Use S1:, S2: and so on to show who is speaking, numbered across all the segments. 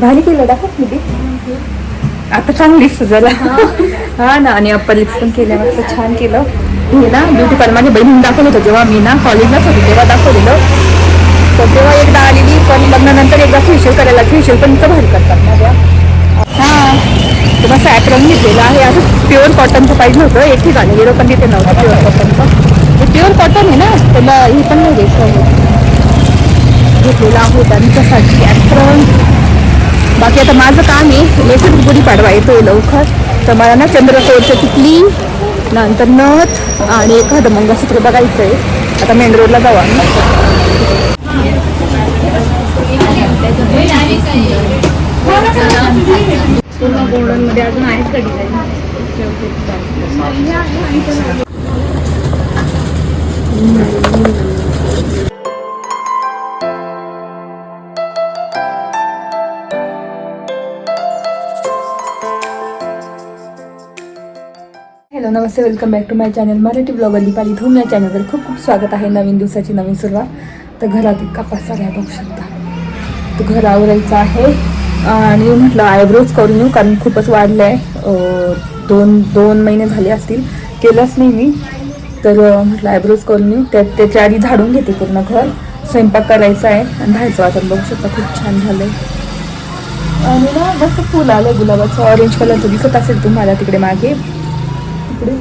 S1: भारी केलं दाखव मी आता चांगली सुजाला हा ना आणि अप्पर लिप्स पण केल्या मस्त छान केलं. हे ना ब्युटी पार्लर माझ्या बहिणीने दाखवलं होतं जेव्हा मी ना कॉलेजलाच होते तेव्हा दाखवलेलं. तर तेव्हा एकदा आलेली पण लग्नानंतर एकदा फेशियल करायला फेशियल पण इतकं भारी करतात ना त्या. हां तर मस्त ॲप्रॉन घेतलेलं आहे. असं प्युअर कॉटनचं पाहिजे होतं. एक ठिकाणी गेलो पण तिथे नव्हतं प्युअर कॉटनचं प्युअर कॉटन आहे ना त्याला हे पण नाही द्यायचं घेतलेला आहे त्यांच्यासाठी ॲप्रॉन बाकी आता माझं काम आहे लेखक गुढीपाडवा येतोय लवकर. तर मला ना चंद्रकोरचं टिकली नंतर नथ आणि एखादं मंगळसूत्र बघायचं आहे आता मेन रोडला जाऊ आम्ही
S2: गोल्डनमध्ये अजून आहेत कधी
S1: hello Namaste welcome back to my channel Marathi blogger Deepali Dhoom या चॅनलवर खूप खूप स्वागत आहे नवीन दिवसाची नवीन सुरुवात. तर घरात इतका पसारा बघू शकता. तर घर आवरायचं आहे. आणि म्हटलं आयब्रोज करून येऊ कारण खूपच वाढलं आहे दोन दोन महिने झाले असतील. केलंच नाही मी. तर म्हटलं आयब्रोज करून येऊ. त्या त्याच्या आधी झाडून घेते पूर्ण घर. स्वयंपाक करायचा आहे आणि राहायचं वातावरण बघू शकता. खूप छान झालं आणि ना मस्त फुल आलं गुलाबाचं. ऑरेंज कलरचं दिसत असेल तुम्हाला तिकडे मागे. इकडे.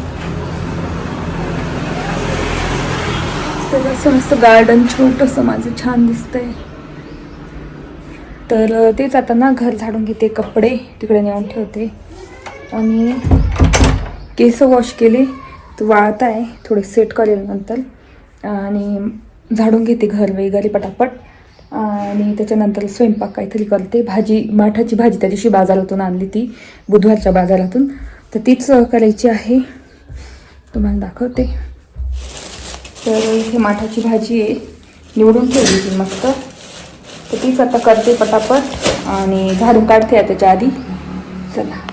S1: असं मस्त गार्डन छोटंसं माझं छान दिसतंय. तर तेच आता ना घर झाडून घेते कपडे तिकडे नेऊन ठेवते. आणि केस वॉश केले तर वाळत आहे थोडे सेट करेल नंतर. आणि झाडून घेते घर वगैरे पटापट. आणि त्याच्यानंतर स्वयंपाक काहीतरी करते. भाजी माठाची भाजी त्या दिवशी बाजारातून आणली ती बुधवारच्या बाजारातून. तर तीच करायची आहे. तुम्हाला दाखवते. तर इथे माठाची भाजी आहे. निवडून ठेवली ती मस्त. तर तीच आता करते पटापट. आणि झाडून काढते आता त्याच्या आधी. चला.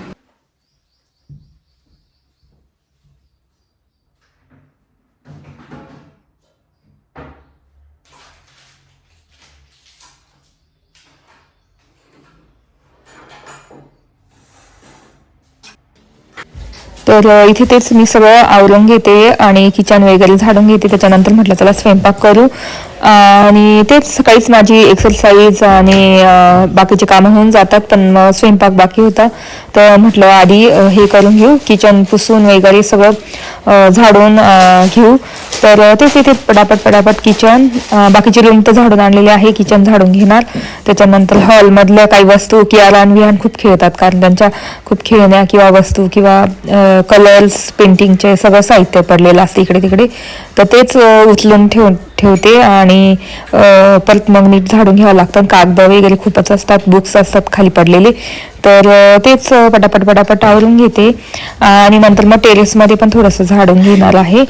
S1: तर इथे तेच मी सगळं आवरून घेते आणि किचन वगैरे झाडून घेते. त्याच्यानंतर म्हटलं चला स्वयंपाक करू. आणि तेच सकाळीच माझी एक्सरसाइज आणि बाकीचे कामं होऊन जातात पण मग स्वयंपाक बाकी होता. तर म्हटलं आधी हे करून घेऊ किचन पुसून वगैरे सगळं झाडून घेऊ. तर तेच इथे पटापट पटापट किचन बाकीचे रूम तर झाडून आणलेले आहे किचन झाडून घेणार. त्याच्यानंतर हॉलमधलं काही वस्तू कियारान विहान खूप खेळतात कारण त्यांच्या खूप खेळण्या किंवा वस्तू किंवा कलर्स पेंटिंगचे सगळं साहित्य पडलेलं असतं इकडे तिकडे तर तेच उचलून ठेवून ठेवते आणि परत मग नीट झाडून घ्यावं लागतं. कागद वगैरे खूपच असतात बुक्स असतात खाली पडलेले. तर तेच पटापट पटापट आवरून घेते. आणि नंतर मग टेरेसमध्ये पण थोडंसं झाडून घेणार आहे.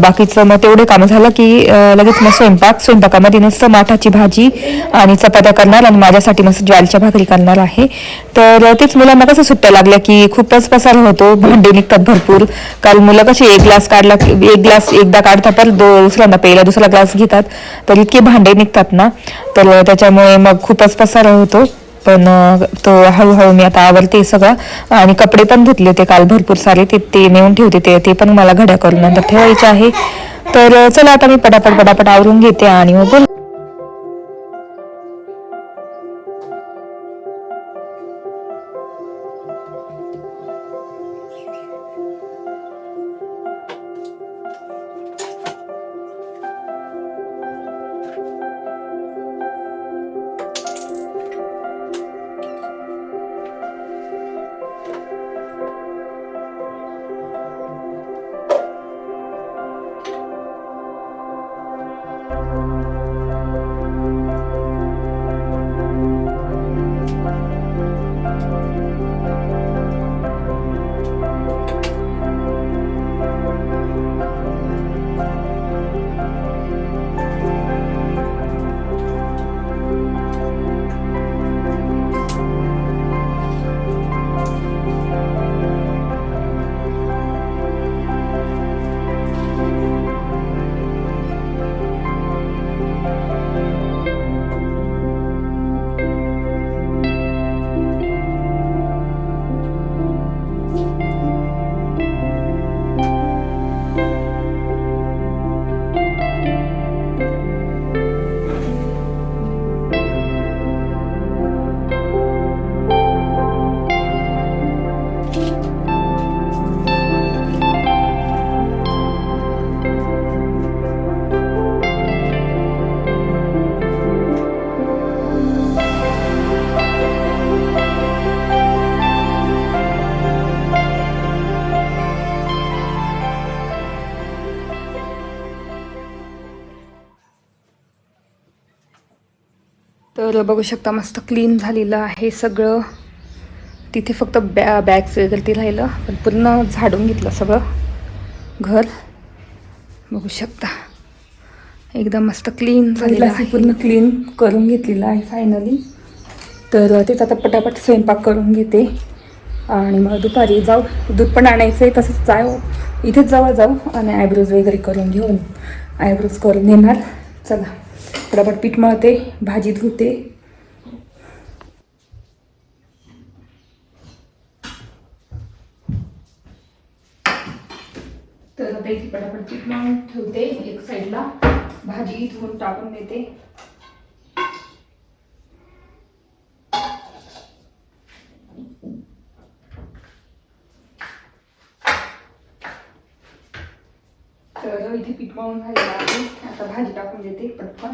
S1: बाकीचं मग तेवढे कामं झालं की लगेच मग स्वयंपाक स्वयंपाकामध्ये नुसतं माठाची भाजी आणि चपात्या करणार आणि माझ्यासाठी मस्त ज्वारीच्या भाकरी करणार आहे. तर तेच मुलांना कसं सुट्ट्या लागल्या की खूपच पसार होतो भांडे निघतात भरपूर. काल मुलं कशी एक ग्लास काढला एक ग्लास एकदा काढतात पण दो- दुसऱ्यांदा पहिला दुसरा ग्लास घेतात. तर इतके भांडे निघतात ना. तर त्याच्यामुळे मग खूपच पसार होतो. पण तो हळूहळू मी आता आवरते सगळं. आणि कपडे पण धुतले होते काल भरपूर सारे. ते ते नेऊन ठेवते ते ते पण मला घड्या करून नंतर ठेवायचे आहे. तर चला आता मी पटापट पटापट आवरून घेते आणि मग बोल. तर बघू शकता मस्त क्लीन झालेलं आहे सगळं. तिथे फक्त बॅ बॅग्स वगैरे ते राहिलं. पण पूर्ण झाडून घेतलं सगळं. घर. बघू शकता. एकदम मस्त क्लीन झालेलं आहे. पूर्ण क्लीन करून घेतलेलं आहे फायनली तर तेच आता पटापट स्वयंपाक करून घेते. आणि मग दुपारी जाऊ. दूध पण आणायचं आहे तसंच जाऊ. इथेच जवळ जाऊ आणि आयब्रोज वगैरे करून घेऊन. आयब्रोज करून येणार चला. पटापट पीठ मळते भाजी धुते तर आता इथे पटापट पीठ मळून ठेवते एक साईडला भाजी धुवून टाकून देते तर इथे पीठ मळून झालेलं आहे आता भाजी टाकून देते पटकन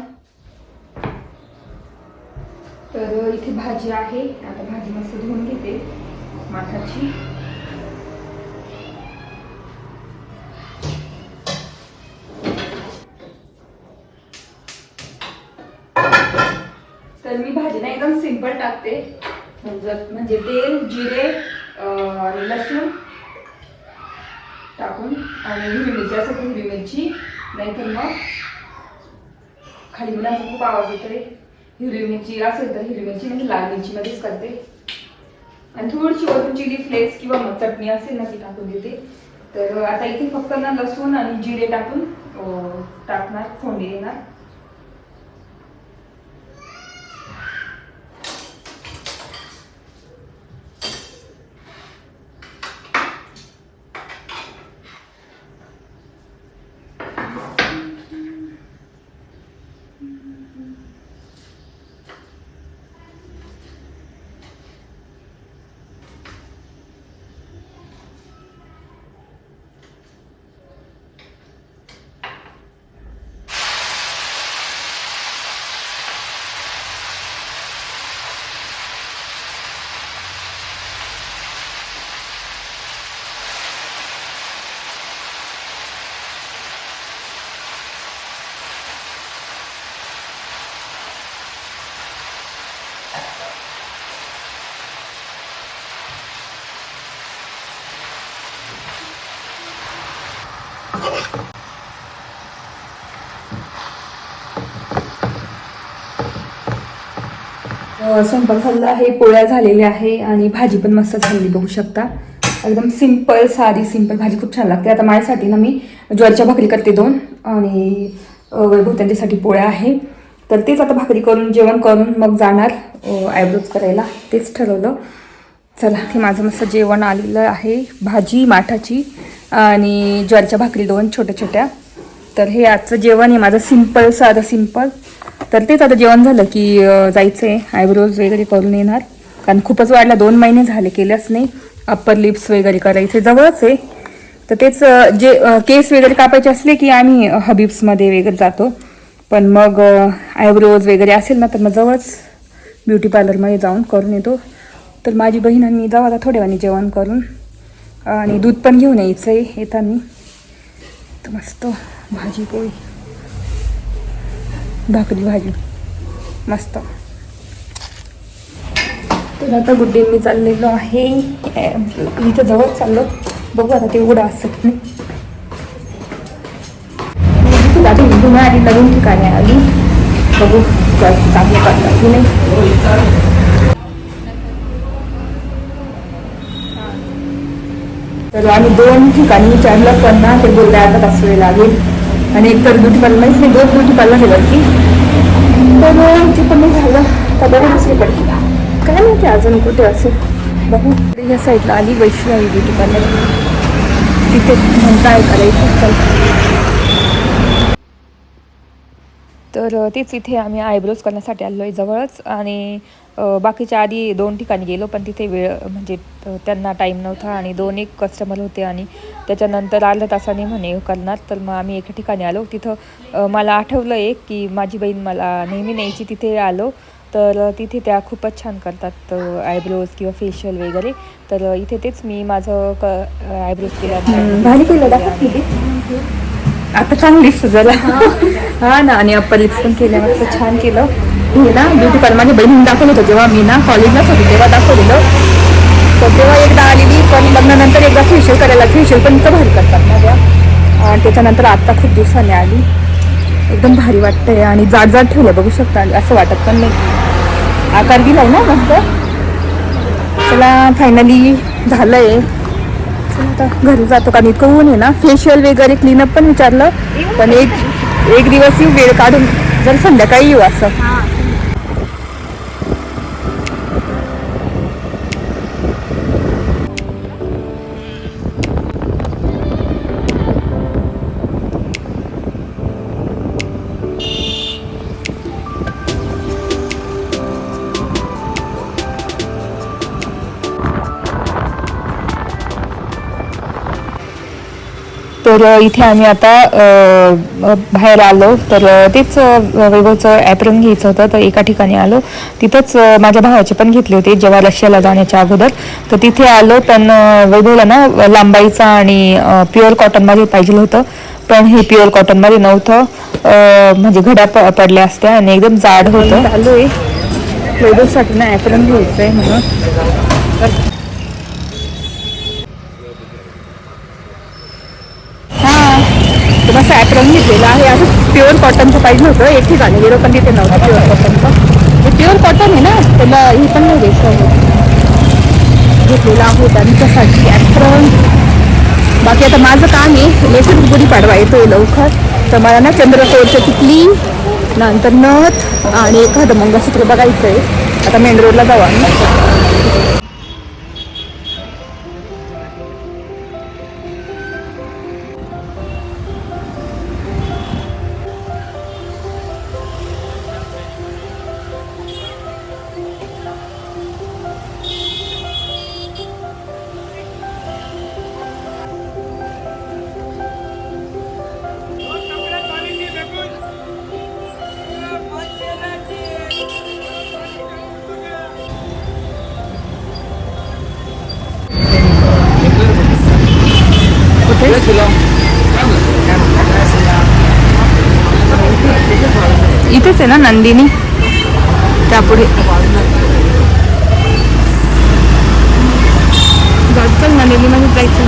S1: तर इथे भाजी आहे. आता भाजी मस्त धुवून घेते माठाची तर मी भाजीना एकदम सिंपल टाकते. म्हणजे म्हणजे तेल जिरे आणि लसूण टाकून आणि हिरवी मिरची असेल तर हिरवी मिरची. नाहीतर मग खाली मुलांचा खूप आवाज येतोय. हिरवी मिरची असेल तर हिरवी मिरची म्हणजे लाल मिरची मध्येच करते. आणि थोडीशी वरून चिली फ्लेक्स किंवा मग चटणी असेल ना ती टाकून देते. तर आता इथे फक्त ना लसूण आणि जिरे टाकून टाकणार फोडणी देणार. स्वयंपाक झालेला आहे पोळ्या झालेल्या आहे आणि भाजी पण मस्त झालेली बघू शकता. एकदम सिंपल साधी सिंपल भाजी खूप छान लागते. आता माझ्यासाठी ना मी ज्वारीच्या भाकरी करते दोन आणि वैभव त्यांच्यासाठी पोळ्या आहे. तर तेच आता भाकरी करून जेवण करून मग जाणार आयब्रोज करायला. तेच ठरवलं. चला ते माझं मस्त जेवण आलेलं आहे. भाजी माठाची आणि ज्वारीच्या भाकरी दोन छोट्या छोट्या तर हे आजचं जेवण आहे माझं सिंपल साधं सिंपल तर तेच आता जेवण झालं की जायचं आहे आयब्रोज वगैरे करून येणार. कारण खूपच वाढला. दोन महिने झाले केल्याच नाही. अप्पर लिप्स वगैरे करायचे. जवळच आहे. तर तेच जे केस वगैरे कापायचे असले की आम्ही हबीब्समध्ये वगैरे जातो. पण मग आयब्रोज वगैरे असेल ना तर मग जवळच ब्युटी पार्लरमध्ये जाऊन करून येतो. तर माझी बहीण आणि मी जाऊ आता थोड्या वेळाने जेवण करून. आणि दूध पण घेऊन यायचं आहे येताना. तर मस्त. भाजी पोळी. भाकरी भाजी. मस्त. तर आता गुड्डे मी चाललेलो आहे. इथं जवळ चाललो. बघू आता ते उघडं असत नाही. पुन्हा आली नवीन ठिकाणी आली. बघू चांगलं करतात की नाही. तर आम्ही दोन ठिकाणी विचारलं पण ना ते बोलले अर्धा तास वेळ लागेल. आणि एक तर ब्युटी पार्लर माहीत दोन ब्युटी पार्लर आहे वरती तर ते पण नाही झालं. तर बघा दुसरीकडे काय माहिती अजून कुठे असेल. बघू. या साईडला आली वैष्णवी ब्युटी पार्लर तिथे म्हणताय करायचं. चल. तर तेच इथे आम्ही आयब्रोज करण्यासाठी आलो आहे जवळच आणि बाकीच्या आधी दोन ठिकाणी गेलो पण तिथे वेळ म्हणजे त्यांना टाईम नव्हता आणि दोन एक कस्टमर होते आणि त्याच्यानंतर अर्ध्या तासाने म्हणे करणार. तर मग आम्ही एका ठिकाणी आलो. तिथं मला आठवलं एक की माझी बहीण मला नेहमी न्यायची तिथे आलो. तर तिथे त्या खूपच छान करतात आयब्रोज किंवा फेशियल वगैरे. तर इथे तेच मी माझं क आयब्रोज केलं आता चांगली सुजाला हा ना आणि अप्पर लिप्स पण केल्या मस्त छान केलं. हे ना ब्युटी पार्लर माझ्या बहिणीने दाखवलं होतं जेव्हा मी ना कॉलेजलाच होते तेव्हा दाखवलेलं. तर तेव्हा एकदा आलेली पण लग्नानंतर एकदा फेशियल करायला फेशियल पण इतकं भारी करतात ना त्या आणि त्याच्यानंतर आत्ता खूप दिवसांनी आली. एकदम भारी वाटतंय आणि जाड जाड ठेवलं बघू शकता असं वाटत पण नाही. आकार दिलाय ना मस्त. चला फायनली झालंय. चला आता घरी जातो. कारण इतकं ऊन आहे ना फेशियल वगैरे क्लीनअप पण विचारलं. पण एक एक दिवस येऊ वेळ काढून जर संध्याकाळी येऊ असं. तर इथे आम्ही आता बाहेर आलो. तर तेच वैभवचं ॲप्रन घ्यायचं होतं. तर एका ठिकाणी आलो. तिथंच माझ्या भावाचे पण घेतले होते जेव्हा रशियाला जाण्याच्या अगोदर. तर तिथे आलो. पण वैभवला ना लांबाईचा आणि प्युअर कॉटनमध्ये पाहिजे होतं. पण हे प्युअर कॉटनमध्ये नव्हतं. म्हणजे घड्या प- पडल्या असत्या आणि एकदम जाड होतं. आलो आहे वैभवसाठी ना ॲप्रन घ्यायचं आहे म्हणून हां असं ॲप्रॉन घेतलेलं आहे. असं प्युअर कॉटनचं पाहिजे होतं एक ठिकाणी गेलो पण तिथे नव्हतं प्युअर कॉटनचं हे प्युअर कॉटन आहे ना? त्याला हे पण नाही द्यायचं घेतलेलं आहे त्यांच्यासाठी ॲप्रॉन बाकी आता माझं काम आहे लेखक गुढी पाडवा येतोय लवकर. तर मला ना चंद्रकोरचं टिकली नंतर नथ आणि एखादं मंगळसूत्र बघायचं आहे आता मेन रोडला जाऊ आम्ही. इथेच आहे ना नंदिनी? त्यापुढे. चल नंदिनीमध्ये जायचं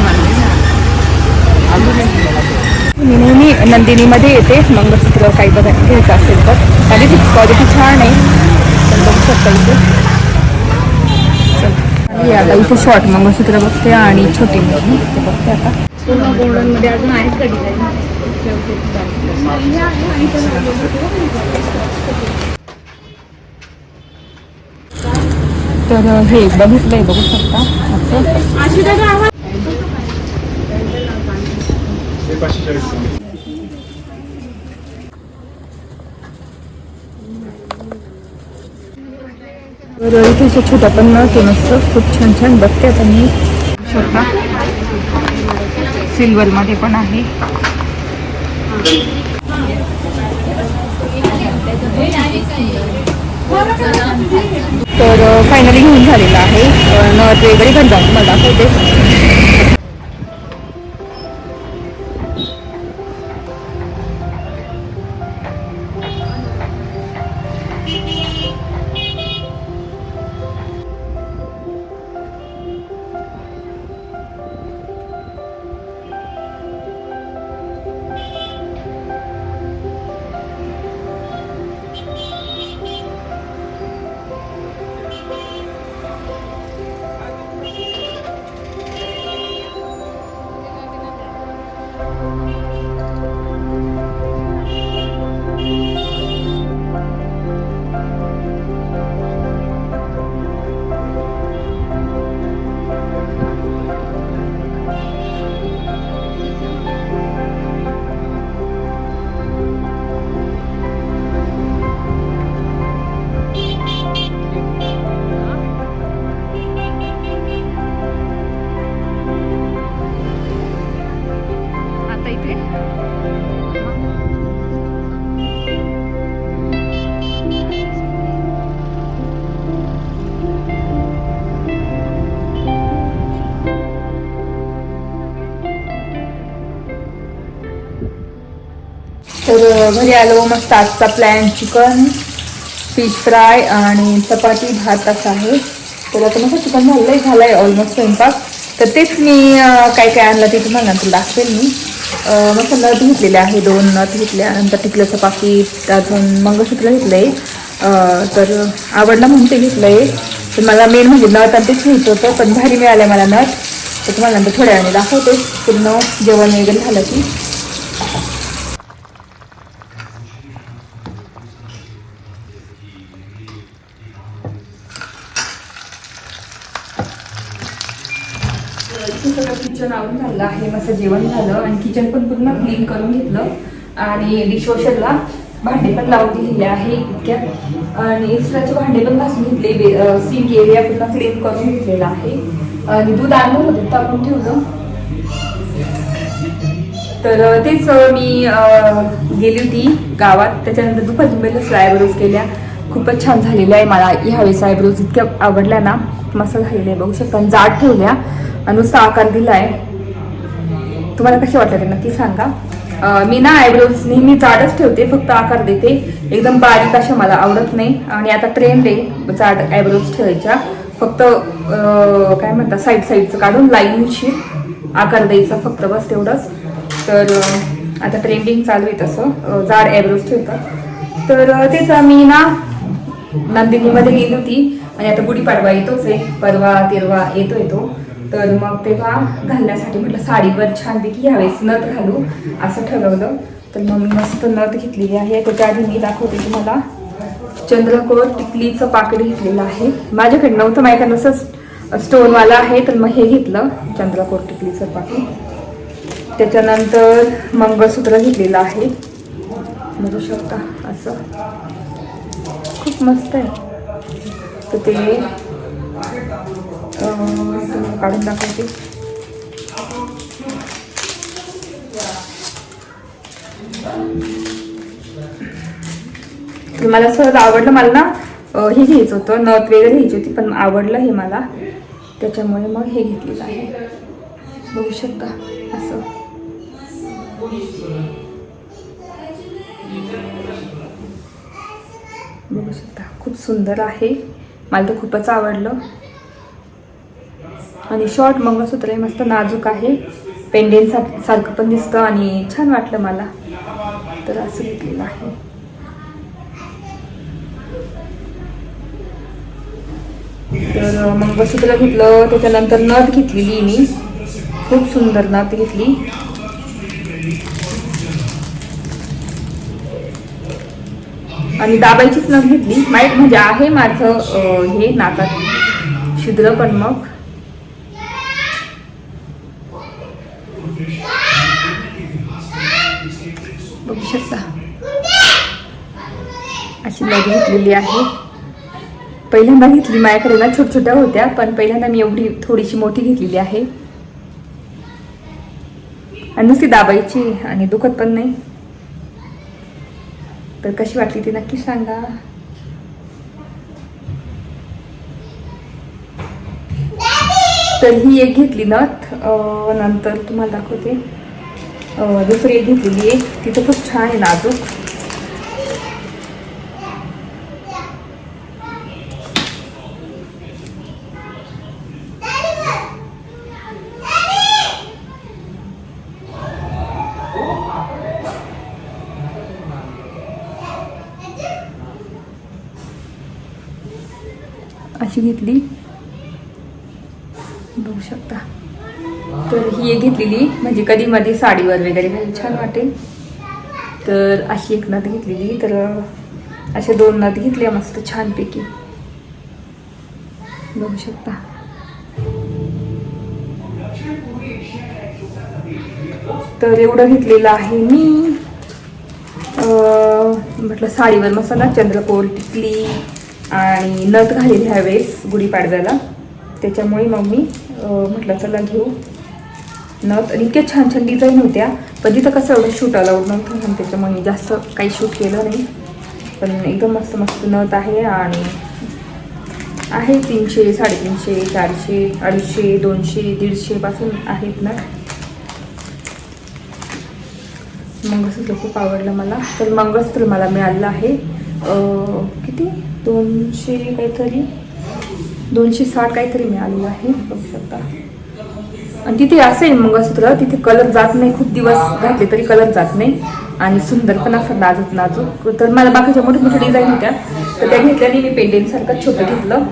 S1: मी नेहमी नंदिनीमध्ये येते. मंगळसूत्र काही बघा घ्यायचं असेल तर. क्वालिटी क्वालिटी छान आहे. तर बघू शकता इथे. चल. आता इथे शॉर्ट मंगळसूत्र बघते आणि छोटी मोठी बघते आता.
S2: गोल्डनमध्ये अजून आहेत का डिझाईन
S1: तर हे बघितलंय बघू शकता. असं. तर इथे असं पण नव्हतं मस्त खूप छान छान बघते आता मी. छोटा. सिल्वरमध्ये पण आहे. तर फायनली घेऊन झालेलं आहे. अ, नथ वगैरे घरी मला होते आलो मस्त आजचा प्लॅन चिकन फिश फ्राय आणि चपाती भात असं आहे. तर आता माझं चिकन झालं आहे झालं आहे ऑलमोस्ट स्वयंपाक. तर तेच मी काय काय आणलं ते तुम्हाला नंतर दाखवेल मी. मस्त नथ घेतलेले आहे दोन नथ घेतल्या नंतर टिकल्याचं पाकिट अजून मंगळसूत्र घेतलं आहे तर आवडला म्हणून ते घेतलं आहे तर मला मेन म्हणजे नथ आणि तेच घेत होतं पण भारी मिळालं मला नथ. तर तुम्हाला नंतर थोड्या वेळाने दाखवते. पूर्ण जेवण वगैरे झालं की इथे सगळं किचन आवरून झालं आहे मस्त जेवण झालं आणि किचन पण पूर्ण क्लीन करून घेतलं. आणि डिशवॉशरला भांडे पण लावून दिलेले आहे इतक्यात आणि एक्स्ट्राचे भांडे पण घासून घेतले सिंक एरिया पूर्ण क्लीन करून घेतलेला आहे. आणि दूध आणलं होतं टाकून ठेवलं. तर तेच मी गेली होती गावात. त्याच्यानंतर दुपारी मुंबईला आयब्रोज केल्या. खूपच छान झालेल्या आहे मला. ह्यावेळेस आयब्रोज इतक्या आवडल्या ना. मस्त झालेल्या आहे बघू शकता. जाड ठेवल्या. आणि नुसता आकार दिला आहे तुम्हाला कसे वाटलं ते नक्की सांगा मी ना आयब्रोज नेहमी जाडच ठेवते फक्त आकार देते. एकदम बारीक अशा मला आवडत नाही. आणि आता ट्रेंड आहे जाड आयब्रोज ठेवायच्या. फक्त काय म्हणतात साईड साईडचं काढून लाईनशी आकार द्यायचा फक्त बस तेवढंच. तर आता ट्रेंडिंग चालू आहे तसं. जाड ॲब्रोज ठेवतात. तर तेच मी ना नंदिनीमध्ये गेली होती. आणि आता गुढीपाडवा येतोच आहे. परवा तेरवा येतो तो. तर मग तेव्हा घालण्यासाठी म्हटलं साडीवर छानपैकी ह्यावेळेस नथ घालू असं ठरवलं. तर मग मी मस्त नथ घेतलेली आहे. त्याच्या आधी मी दाखवते तुम्हाला. चंद्रकोर टिकलीचं पाकिट घेतलेलं आहे. माझ्याकडे नव्हतं माझ्याकडे नसंच स्टोनवाला आहे. तर मग हे घेतलं चंद्रकोर टिकलीचं पाकिट त्याच्यानंतर मंगळसूत्र घेतलेलं आहे. बघू शकता असं. खूप मस्त आहे. तर ते काढून दाखवते. मला सहज आवडलं मला ना हे घ्यायचं होतं नथ वगैरे घ्यायची होती पण आवडलं हे मला. त्याच्यामुळे मग हे घेतलेलं आहे. बघू शकता असं. बघू शकता खूप सुंदर आहे. मला तर खूपच आवडलं. आणि शॉर्ट मंगळसूत्र हे मस्त नाजूक आहे. पेंडेंट सारखं पण दिसतं आणि छान वाटलं मला. तर असं घेतलेलं आहे. तर मंगळसूत्र घेतलं त्याच्यानंतर नथ घेतलेली मी. खूप सुंदर नथ घेतली. आणि दाबायचीच नथ घेतली. माहीत म्हणजे आहे माझं हे नाकात. छिद्र पण मग बघू शकता. अशी नथ घेतलेली आहे. पहिल्यांदा घेतली माझ्याकडे ना छोट छोट्या होत्या पण पहिल्यांदा मी एवढी थोडीशी मोठी घेतलेली आहे. आणि नुसती दाबायची आणि दुखत पण नाही. तर कशी वाटली ती नक्की सांगा. तर ही एक घेतली नथ नंतर तुम्हाला दाखवते. दुसरी एक घेतलेली आहे. तिथं खूप छान आहे नाजूक अशी घेतली बघू शकता तर ही एक घेतलेली म्हणजे कधी मध्ये साडीवर वगैरे घालून छान वाटेल. तर अशी एक नथ घेतलेली तर अशा दोन नथ घेतल्या मस्त छानपैकी. बघू शकता. तर एवढं घेतलेलं आहे मी. म्हटलं साडीवर मसाला चंद्रकोर टिकली आणि नथ घालेली ह्यावेळेस गुढीपाडव्याला. त्याच्यामुळे मग मी म्हटलं चला घेऊ. नथ आणि इतक्या छान छान डिझाईन होत्या. पण तिथं कसं एवढं शूट अलाउड नव्हतं म्हणून त्याच्यामुळे मी जास्त काही शूट केलं नाही. पण एकदम मस्त मस्त नथ आहे आणि आहे तीनशे साडेतीनशे चारशे अडीचशे दोनशे दीडशेपासून आहेत ना. मंगळसूत्र खूप आवडलं मला. तर मंगळसूत्र मला मिळालं आहे. किती? दोनशे काहीतरी? दोनशे साठ काहीतरी मिळालेलं आहे. बघू शकता. आणि तिथे असेल मंगळसूत्र तिथे कलर जात नाही खूप दिवस घातले तरी कलर जात नाही. आणि सुंदर पण असं नाजूक नाजूक. तर मला बाकीच्या मोठ्या मोठ्या डिझाईन होत्या. तर त्या घेतल्याने मी पेंडेंटसारखं छोटं घेतलं.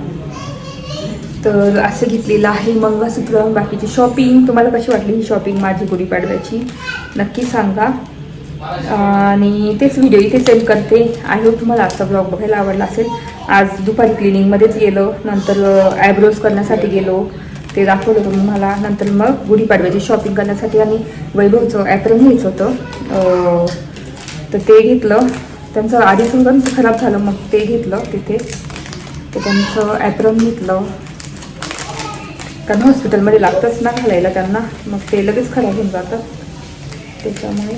S1: तर असं घेतलेलं आहे मंगळसूत्र. बाकीची शॉपिंग तुम्हाला कशी वाटली ही शॉपिंग माझी गुढीपाडव्याची? नक्की सांगा. आणि तेच व्हिडिओ इथे सेंड करते. आय होप तुम्हाला आजचा ब्लॉग बघायला आवडला असेल. आज दुपारी क्लिनिंगमध्येच गेलो. नंतर आयब्रोज करण्यासाठी गेलो. ते दाखवलं तुम्ही मला नंतर मग गुढीपाडव्याची शॉपिंग करण्यासाठी आणि वैभवचं ॲप्रन घ्यायचं होतं. तर ते घेतलं. त्यांचं आधीच पण खराब झालं. मग ते घेतलं तिथे. तर त्यांचं ॲप्रन घेतलं. कारण हॉस्पिटलमध्ये लागतंच ना घालायला त्यांना. मग ते लगेच खराब होऊन जातं. त्याच्यामुळे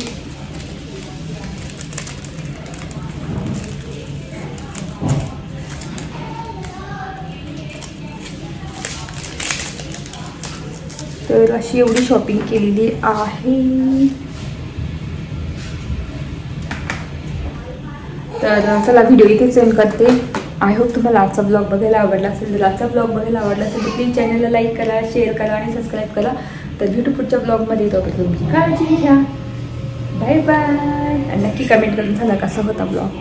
S1: तर अशी एवढी शॉपिंग केलेली आहे. तर चला व्हिडिओ इथे सेंड करते. आय होप तुम्हाला आजचा ब्लॉग बघायला आवडला असेल. जर आजचा ब्लॉग बघायला आवडला असेल तर प्लीज चॅनलला लाईक करा शेअर करा आणि सबस्क्राईब करा. तर भेटू पुढच्या ब्लॉगमध्ये तोपर्यंत तुमची काळजी घ्या. बाय बाय आणि नक्की कमेंट करून झाला कसा होता ब्लॉग